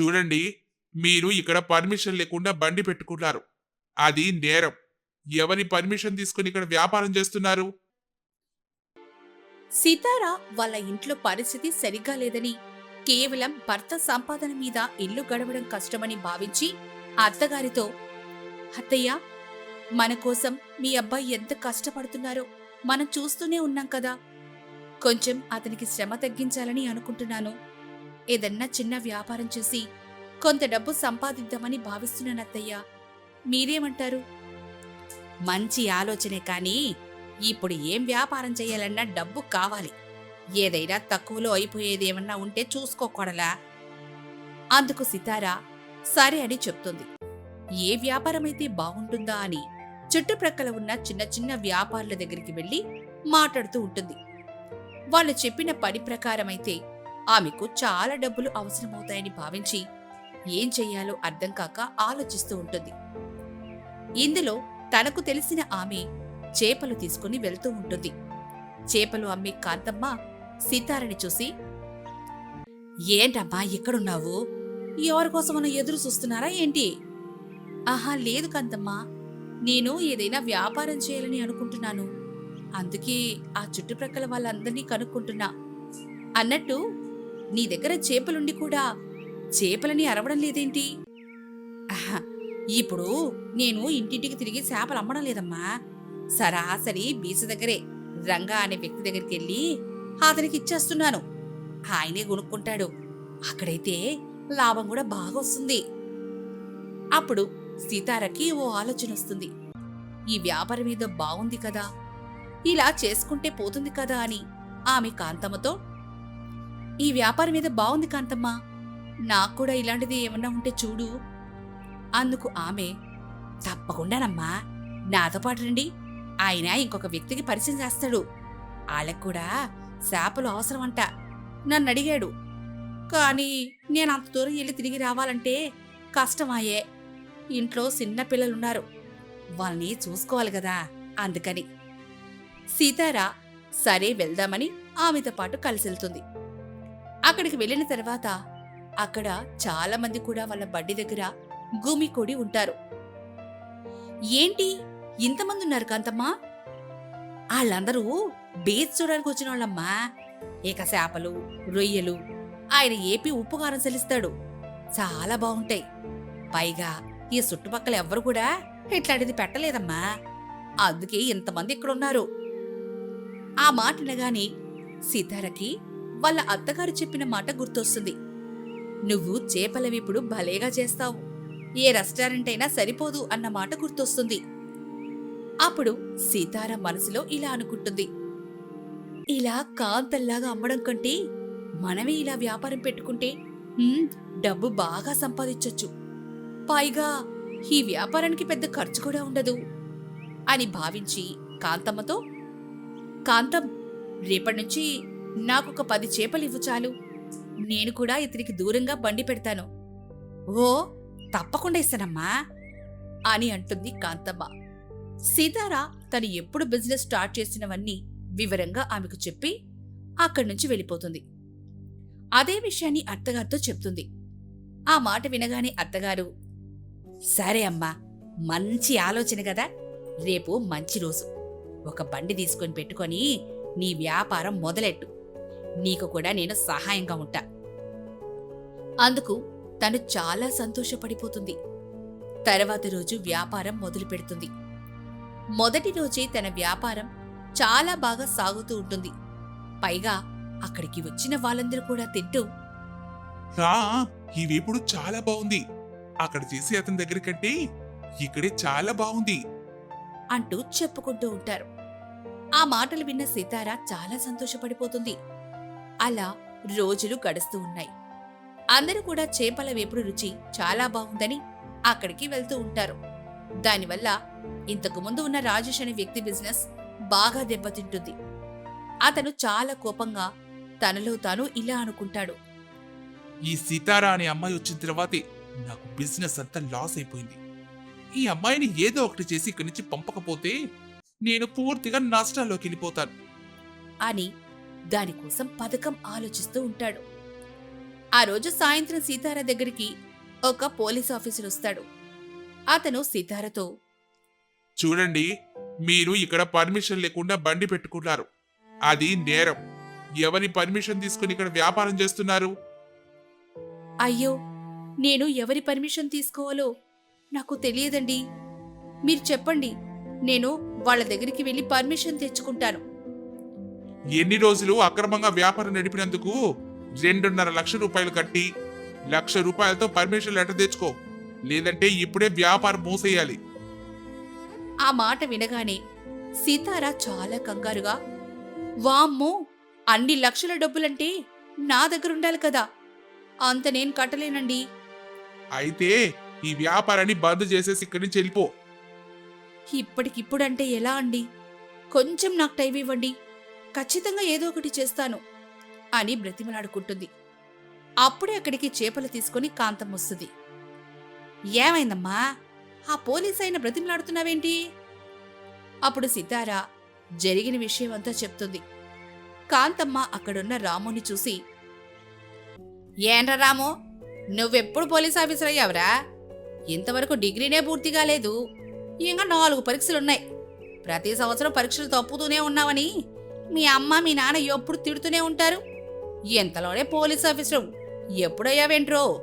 చూడండి మీరు ఇక్కడ పర్మిషన్ లేకుండా బండి పెట్టుకున్నారు. అది నేరం. ఎవరి పర్మిషన్ తీసుకుని ఇక్కడ వ్యాపారం చేస్తున్నారు? సితార వాళ్ళ ఇంట్లో పరిస్థితి సరిగ్గా లేదని కేవలం భర్త సంపాదన మీద ఇల్లు గడవడం కష్టమని భావించి అత్తగారితో అత్తయ్య మన కోసం మీ అబ్బాయి ఎంత కష్టపడుతున్నారో మనం చూస్తూనే ఉన్నాం కదా. కొంచెం అతనికి శ్రమ తగ్గించాలని అనుకుంటున్నాను. ఏదన్నా చిన్న వ్యాపారం చేసి కొంత డబ్బు సంపాదిద్దామని భావిస్తున్నాను అత్తయ్య. మీరేమంటారు? మంచి ఆలోచనే కానీ ఇప్పుడు ఏం వ్యాపారం చేయాలన్నా డబ్బు కావాలి. ఏదైనా తక్కువలో అయిపోయేదేమన్నా ఉంటే చూసుకోకూడలా అందుకు సితారా సరే అని చెప్తుంది. ఏ వ్యాపారమైతే బాగుంటుందా అని చుట్టుప్రక్కల ఉన్న చిన్న చిన్న వ్యాపారుల దగ్గరికి వెళ్ళి మాట్లాడుతూ ఉంటుంది. వాళ్ళు చెప్పిన పని ప్రకారమైతే ఆమెకు చాలా డబ్బులు అవసరమవుతాయని భావించి ఏం చెయ్యాలో అర్థం కాక ఆలోచిస్తూ ఉంటుంది. ఇందులో తనకు తెలిసిన ఆమె చేపలు తీసుకుని వెళ్తూ ఉంటుంది. చేపలు అమ్మే కాంతమ్మ సీతారని చూసి ఏంటమ్మా ఇక్కడున్నావు ఎవరి కోసమన్నా ఎదురు చూస్తున్నారా ఏంటి? ఆహా లేదు కాంతమ్మ. నేను ఏదైనా వ్యాపారం చేయాలని అనుకుంటున్నాను. అందుకే ఆ చుట్టుప్రక్కల వాళ్ళందరినీ కనుక్కుంటున్నా అన్నట్టు నీ దగ్గర చేపలుండి కూడా చేపలని అరవడం లేదేంటి? ఇప్పుడు నేను ఇంటింటికి తిరిగి చేపలు అమ్మడం లేదమ్మా. సరాసరి బీచ్ దగ్గరే రంగా అనే వ్యక్తి దగ్గరికి వెళ్ళి అతనికి ఇచ్చేస్తున్నాను. ఆయనే కొనుక్కుంటాడు. అక్కడైతే లాభం కూడా బాగా వస్తుంది. అప్పుడు సీతారకి ఓ ఆలోచన వస్తుంది. ఈ వ్యాపారం ఏదో బాగుంది కదా. ఇలా చేసుకుంటే పోతుంది కదా అని ఆమె కాంతమ్మతో ఈ వ్యాపారం మీద బాగుంది కాంతమ్మ. నాకు కూడా ఇలాంటిది ఏమన్నా ఉంటే చూడు. అందుకు ఆమె తప్పకుండానమ్మా నాతో పాటు రండి. ఆయన ఇంకొక వ్యక్తికి పరిచయం చేస్తాడు. వాళ్ళకు కూడా చేపలు అవసరమంట. నన్ను అడిగాడు. కానీ నేను అంత దూరం వెళ్ళి తిరిగి రావాలంటే కష్టమాయే. ఇంట్లో చిన్న పిల్లలున్నారు. వాళ్ళని చూసుకోవాలి కదా అందుకని. సీతారా సరే వెళ్దామని ఆమెతో పాటు కలిసి వెళ్తుంది అక్కడికి వెళ్ళిన తర్వాత అక్కడ చాలా మంది కూడా వాళ్ళ బండి దగ్గర గుమికూడి ఉంటారు. ఏంటి? ఇంతమంది ఉన్నారు కాంతమ్మా? వాళ్ళందరూ బీచ్ చూడడానికి వచ్చిన వాళ్ళమ్మా. ఇక చేపలు రొయ్యలు ఆయన ఏపీ ఉప్పు కారం చెల్లిస్తాడు. చాలా బాగుంటాయి. పైగా ఈ చుట్టుపక్కల ఎవ్వరు కూడా ఇట్లాంటిది పెట్టలేదమ్మా. అందుకే ఇంతమంది ఇక్కడున్నారు. ఆ మాట వినగానే సీతారకి వాళ్ళ అత్తగారు చెప్పిన మాట గుర్తొస్తుంది. నువ్వు చేపలవిప్పుడు భలేగా చేస్తావు. ఏ రెస్టారెంట్ అయినా సరిపోదు అన్న మాట గుర్తొస్తుంది. అప్పుడు సీతార మనసులో ఇలా అనుకుంటుంది. ఇలా కాంతల్లాగా అమ్మడం కంటే మనమే ఇలా వ్యాపారం పెట్టుకుంటే డబ్బు బాగా సంపాదించొచ్చు. పైగా ఈ వ్యాపారానికి పెద్ద ఖర్చు కూడా ఉండదు. అని భావించి కాంతమ్మతో కాంతం రేపటి నుంచి నాకొక పది చేపలివ్వు చాలు. నేను కూడా ఇతనికి దూరంగా బండి పెడతాను. ఓ తప్పకుండా ఇస్తానమ్మా అని అంటుంది కాంతమ్మ. సీతారా తను ఎప్పుడు బిజినెస్ స్టార్ట్ చేసినవన్నీ వివరంగా ఆమెకు చెప్పి అక్కడి నుంచి వెళ్ళిపోతుంది. అదే విషయాన్ని అత్తగారితో చెప్తుంది. ఆ మాట వినగానే అత్తగారు సరే అమ్మా మంచి ఆలోచన కదా రేపు మంచి రోజు. ఒక బండి తీసుకొని పెట్టుకొని నీ వ్యాపారం మొదలెట్టు. నీకు కూడా నేను సహాయంగా ఉంటా. అందుకు తను చాలా సంతోషపడిపోతుంది. తర్వాత రోజు వ్యాపారం మొదలు పెడుతుంది మొదటి రోజే తన వ్యాపారం చాలా బాగా సాగుతూ ఉంటుంది. పైగా అక్కడికి వచ్చిన వాళ్ళందరూ కూడా తింటూ ఈ వేపుడు చాలా బాగుంది. అక్కడ చేసి అతని దగ్గర కంటే ఇక్కడే చాలా బాగుంది. అంటూ చెప్పుకుంటూ ఉంటారు. ఆ మాటలు విన్న సీతార చాలా సంతోషపడిపోతుంది. అలా రోజులు గడుస్తూ ఉన్నాయి. అందరూ కూడా చేపల వేపుడు రుచి చాలా బాగుందని అక్కడికి వెళ్తూ ఉంటారు. దానివల్ల ఇంతకు ముందు ఉన్న రాజేష్ అనే వ్యక్తి బిజినెస్ బాగా దెబ్బతింటుంది. అతను చాలా కోపంగా తనలో తాను ఇలా అనుకుంటాడు. ఈ సీతారా అనే అమ్మాయి వచ్చిన తర్వాతే నాకు బిజినెస్ అంతా లాస్ అయిపోయింది. ఈ అమ్మాయిని ఏదో ఒకటి చేసి ఇక్కడి నుంచి పంపకపోతే నేను పూర్తిగా నష్టాల్లోకి వెళ్ళిపోతాను. అని దానికోసం పథకం ఆలోచిస్తూ ఉంటాడు. ఆ రోజు సాయంత్రం సీతార దగ్గరికి ఒక పోలీస్ ఆఫీసర్ వస్తాడు. అతను సీతారతో చూడండి మీరు ఇక్కడ పర్మిషన్ లేకుండా బండి పెట్టుకున్నారు. అది నేరం. ఎవరి పర్మిషన్ తీసుకుని ఇక్కడ వ్యాపారం చేస్తున్నారు? అయ్యో నేను ఎవరి పర్మిషన్ తీసుకోవాలో నాకు తెలియదండి. మీరు చెప్పండి నేను వాళ్ళ దగ్గరికి వెళ్ళి పర్మిషన్ తెచ్చుకుంటాను. ఎన్ని రోజులు అక్రమంగా వ్యాపారం నడిపినందుకు రెండున్నర లక్షల రూపాయలు కట్టి లక్ష రూపాయలతో పర్మిషన్ లెటర్ తెచ్చుకో. లేదంటే ఇప్పుడే వ్యాపారం మూసేయాలి. ఆ మాట వినగానే సీతారా చాలా కంగారుగా వామ్మో అన్ని లక్షల డబ్బులంటే నా దగ్గర ఉండాలి కదా. అంత నేను కట్టలేనండి. అయితే ఈ వ్యాపారాన్ని బంద్ చేసేసి ఇక్కడి నుంచి వెళ్ళిపో. ఇప్పటికిప్పుడంటే ఎలా అండి? కొంచెం నాకు టైం ఇవ్వండి. ఖచ్చితంగా ఏదో ఒకటి చేస్తాను అని బ్రతిమలాడుకుంటుంది. అప్పుడే అక్కడికి చేపలు తీసుకొని కాంతం వస్తుంది. ఏమైందమ్మా? ఆ పోలీస్ అయిన బ్రతిమలాడుతున్నావేంటి? అప్పుడు సితారా జరిగిన విషయం అంతా చెప్తుంది. కాంతమ్మ అక్కడున్న రాముని చూసి ఏంట్రా రాము నువ్వెప్పుడు పోలీస్ ఆఫీసర్ అయ్యావురా? ఇంతవరకు డిగ్రీనే పూర్తి కాలేదు. ఇంకా నాలుగు పరీక్షలున్నాయి. ప్రతి సంవత్సరం పరీక్షలు తప్పుతూనే ఉన్నావని మీ అమ్మ మీ నాన్న ఎప్పుడు తిడుతూనే ఉంటారు? ఎంతలోనే పోలీస్ ఆఫీసర్ ఎప్పుడయ్యావేంట్రో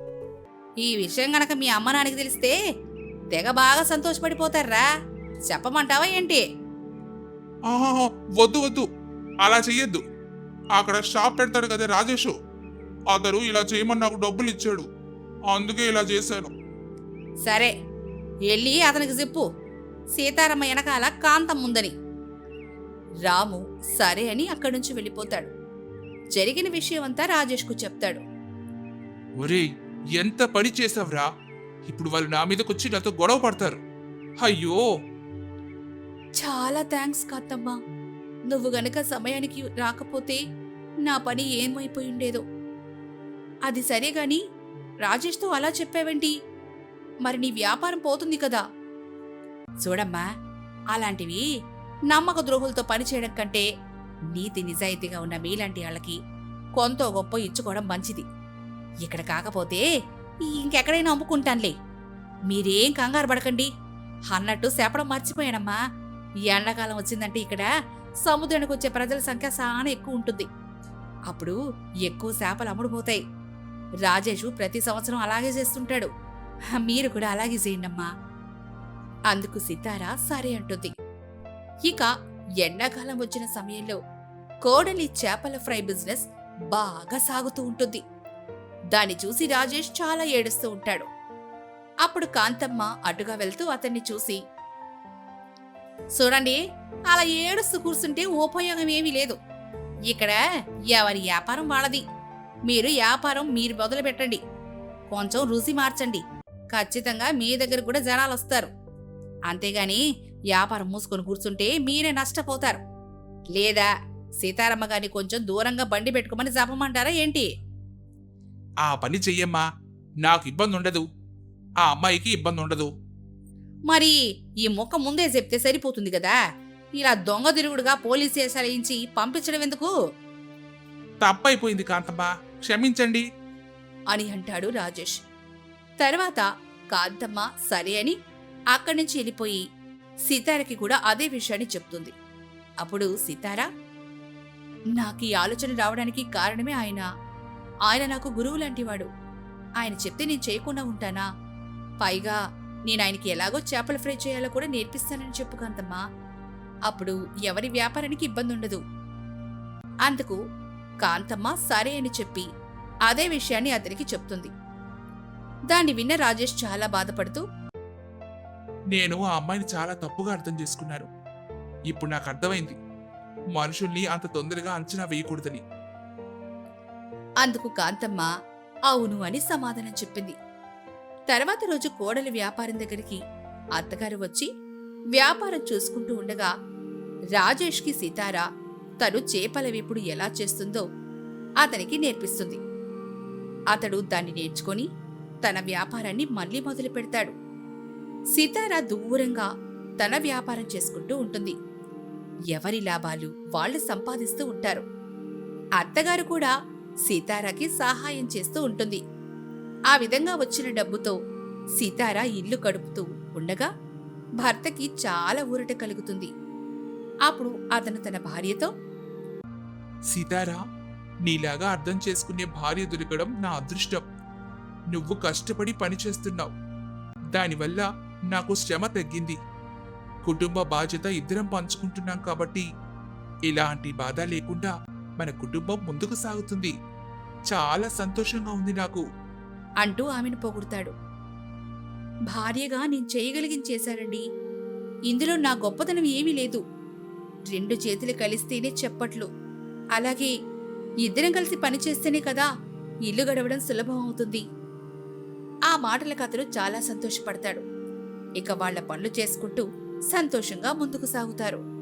ఈ విషయం గనక మీ అమ్మ నాన్నకి తెలిస్తే తెగ బాగా సంతోషపడిపోతారా? చెప్పమంటావా ఏంటి? వద్దు వద్దు. అలా చెయ్యొద్దు. అక్కడ షాప్ పెడతాడు కదా రాజేషు. అతను ఇలా చేయమని నాకు డబ్బులు ఇచ్చాడు. అందుకే ఇలా చేశాను. సరే వెళ్ళి అతనికి చెప్పు. సీతారమ్మ వెనకాల కాంతం ఉందని. రాము సరే అని అక్కడి నుంచి వెళ్ళిపోతాడు. జరిగిన విషయం అంతా రాజేష్కు చెప్తాడు. ఒరేయ్ ఎంత పని చేసావురా ఇప్పుడు వాళ్ళు నా మీదకొచ్చి నాతో గొడవ పడతారు. అయ్యో! చాలా థ్యాంక్స్ కాతమ్మ నువ్వు గనక సమయానికి రాకపోతే నా పని ఏమైపోయి ఉండేదో. అది సరే గాని రాజేష్తో అలా చెప్పావేంటి? మరి నీ వ్యాపారం పోతుంది కదా. చూడమ్మా అలాంటివి నమ్మక ద్రోహులతో పనిచేయడం కంటే నీతి నిజాయితీగా ఉన్న మీలాంటి వాళ్ళకి కొంత గొప్ప ఇచ్చుకోవడం మంచిది. ఇక్కడ కాకపోతే ఇంకెక్కడైనా అమ్ముకుంటానులే. మీరేం కంగారు పడకండి. అన్నట్టు చెప్పడం మర్చిపోయానమ్మా. ఈ ఎండాకాలం వచ్చిందంటే ఇక్కడ సముద్రానికి వచ్చే ప్రజల సంఖ్య చాలా ఎక్కువ ఉంటుంది. అప్పుడు ఎక్కువ చేపలు అమ్ముడుపోతాయి. రాజేషు ప్రతి సంవత్సరం అలాగే చేస్తుంటాడు. మీరు కూడా అలాగే చేయండమ్మా. అందుకు సితారా సరే అంటుంది. ఇక ఎండాకాలం వచ్చిన సమయంలో కోడలి చేపల ఫ్రై బిజినెస్ బాగా సాగుతూ ఉంటుంది. దాన్ని చూసి రాజేష్ చాలా ఏడుస్తూ ఉంటాడు. అప్పుడు కాంతమ్మ అటుగా వెళ్తూ అతన్ని చూసి చూడండి అలా ఏడుస్తూ కూర్చుంటే ఉపయోగం ఏమీ లేదు. ఇక్కడ ఎవరి వ్యాపారం వాళ్ళది. మీరు వ్యాపారం మీరు మొదలు పెట్టండి కొంచెం రుచి మార్చండి. ఖచ్చితంగా మీ దగ్గర కూడా జనాలు వస్తారు. అంతేగాని వ్యాపారం మూసుకొని కూర్చుంటే మీరే నష్టపోతారు. లేదా సీతారమ్మ గారిని కొంచెం దూరంగా బండి పెట్టుకోమని చెప్పమంటారా ఏంటి? ఆ పని చెయ్యమ్మా. నాకు ఇబ్బంది ఉండదు. ఆ అమ్మాయికి ఇబ్బంది ఉండదు. మరి ఈ మొక్క ముందే చెప్తే సరిపోతుంది కదా? ఇలా దొంగ తిరుగుడుగా పోలీస్ వేయించి పంపించడం ఎందుకు? తప్పైపోయింది కాంతమ్మ. క్షమించండి. అని అంటాడు రాజేష్. తర్వాత కాంతమ్మ సరే అని అక్కడి నుంచి వెళ్ళిపోయి సీతారకి కూడా అదే విషయాన్ని చెప్తుంది. అప్పుడు సీతారా నాకు ఈ ఆలోచన రావడానికి కారణమే ఆయన. ఆయన నాకు గురువు లాంటివాడు. ఆయన చెప్తే నేను చేయకుండా ఉంటానా? పైగా నేను ఆయనకి ఎలాగో చేపల ఫ్రై చేయాలో కూడా నేర్పిస్తానని చెప్పు కాంతమ్మా. అప్పుడు ఎవరి వ్యాపారానికి ఇబ్బంది ఉండదు. అందుకు కాంతమ్మ సరే అని చెప్పి అదే విషయాన్ని అతనికి చెప్తుంది. దాన్ని విన్న రాజేష్ చాలా బాధపడుతూ నేను ఆ అమ్మాయిని చాలా తప్పుగా అర్థం చేసుకున్నాను. ఇప్పుడు నాకు అర్థమైంది. మనుషుల్ని అంత తొందరగా అంచనా వేయకూడదని. అందుకు కాంతమ్మ అవును అని సమాధానం చెప్పింది. తర్వాత రోజు కోడలి వ్యాపారం దగ్గరికి అత్తగారు వచ్చి వ్యాపారం చూసుకుంటూ ఉండగా రాజేష్కి సీతారా తను చేపల వేపుడు ఎలా చేస్తుందో అతనికి నేర్పిస్తుంది. అతడు దాన్ని నేర్చుకొని తన వ్యాపారాన్ని మళ్ళీ మొదలు పెడతాడు సీతారా దూరంగా తన వ్యాపారం చేసుకుంటూ ఉంటుంది. ఎవరి లాభాలు వాళ్ళు సంపాదిస్తూ ఉంటారు. అత్తగారు కూడా సీతారాకి సహాయం చేస్తూ ఉంటుంది. ఆ విధంగా వచ్చిన డబ్బుతో సీతారా ఇల్లు గడుపుతూ ఉండగా భర్తకి చాలా ఊరట కలుగుతుంది. అప్పుడు అతను తన భార్యతో సీతారా నీలాగా అర్థం చేసుకునే భార్య దొరకడం నా అదృష్టం. నువ్వు కష్టపడి పని చేస్తున్నావు. దానివల్ల నాకు శ్రమ తగ్గింది. కుటుంబ బాధ్యత ఇద్దరం పంచుకుంటున్నాం కాబట్టి ఇలాంటి బాధ లేకుండా మన కుటుంబం ముందుకు సాగుతుంది. చాలా సంతోషంగా ఉంది నాకు. అంటూ ఆమెను పొగుడతాడు. భార్యగా నేను చేయగలిగింది చేశానండి ఇందులో నా గొప్పతనం ఏమీ లేదు. రెండు చేతులు కలిస్తేనే చెప్పట్లు. అలాగే ఇద్దరం కలిసి పనిచేస్తేనే కదా ఇల్లు గడవడం సులభం అవుతుంది. ఆ మాటలకు అతను చాలా సంతోషపడతాడు. ఇక వాళ్ళ పనులు చేసుకుంటూ సంతోషంగా ముందుకు సాగుతారు.